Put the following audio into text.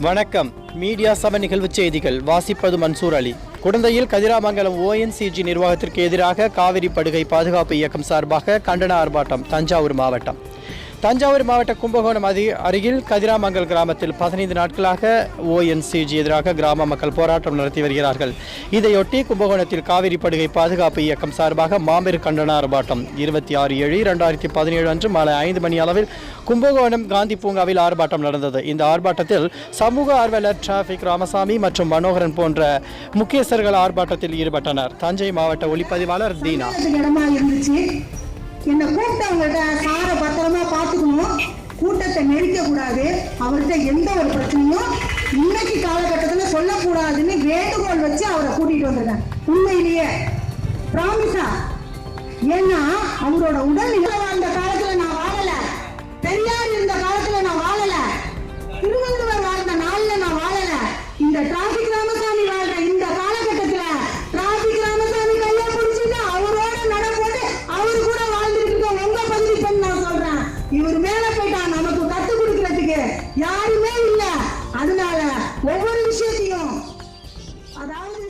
வணக்கம். மீடியா சபை நிகழ்வுச் செய்திகள். வாசிப்பது மன்சூர் அலி. குடந்தையில் கதிராமங்கலம் ஓஎன்சிஜி நிர்வாகத்திற்கு எதிராக காவிரி படுகை பாதுகாப்பு இயக்கம் சார்பாக கண்டன ஆர்ப்பாட்டம் தஞ்சாவூர் மாவட்டம். தஞ்சாவூர் மாவட்ட கும்பகோணம் அதி அருகில் கதிராமங்கல் கிராமத்தில் பதினைந்து நாட்களாக ஓஎன்சிஜி எதிராக கிராம மக்கள் போராட்டம் நடத்தி வருகிறார்கள். இதையொட்டி கும்பகோணத்தில் காவிரி படுகை பாதுகாப்பு இயக்கம் சார்பாக மாபெரும் கண்டன ஆர்ப்பாட்டம். இருபத்தி ஆறு ஏழு இரண்டாயிரத்தி பதினேழு அன்று மாலை ஐந்து மணி அளவில் கும்பகோணம் காந்தி பூங்காவில் ஆர்ப்பாட்டம் நடந்தது. இந்த ஆர்ப்பாட்டத்தில் சமூக ஆர்வலர் டிராபிக் ராமசாமி மற்றும் மனோகரன் போன்ற முக்கியஸ்தர்கள் ஆர்ப்பாட்டத்தில் ஈடுபட்டனர். தஞ்சை மாவட்ட ஒளிப்பதிவாளர் தீனா. என்ன கூப்பிட்டவங்கள்ட்ட சாரை பார்த்துக்கணும் கூட்டத்தை நெரிக்க கூடாது. அவர்கிட்ட எந்த ஒரு பிரச்சனையும் இன்னைக்கு காலகட்டத்தில் சொல்லக்கூடாதுன்னு வேண்டுகோள் வச்சு அவரை கூட்டிட்டு வந்திருக்கேன் உண்மையிலேயே. ப்ராமிஸா ஏன்னா அவரோட உடல் நிலை வாழ்ந்த காலத்துல நான் வாழல. பெரியார் இருந்த காலத்துல நான் வாழல. திருவள்ளுவர் வாழ்ந்த நாள்ல நான் வாழல. இந்த டிராபிக் யாருமே இல்லை. அதனால ஒவ்வொரு விஷயத்தையும் அதாவது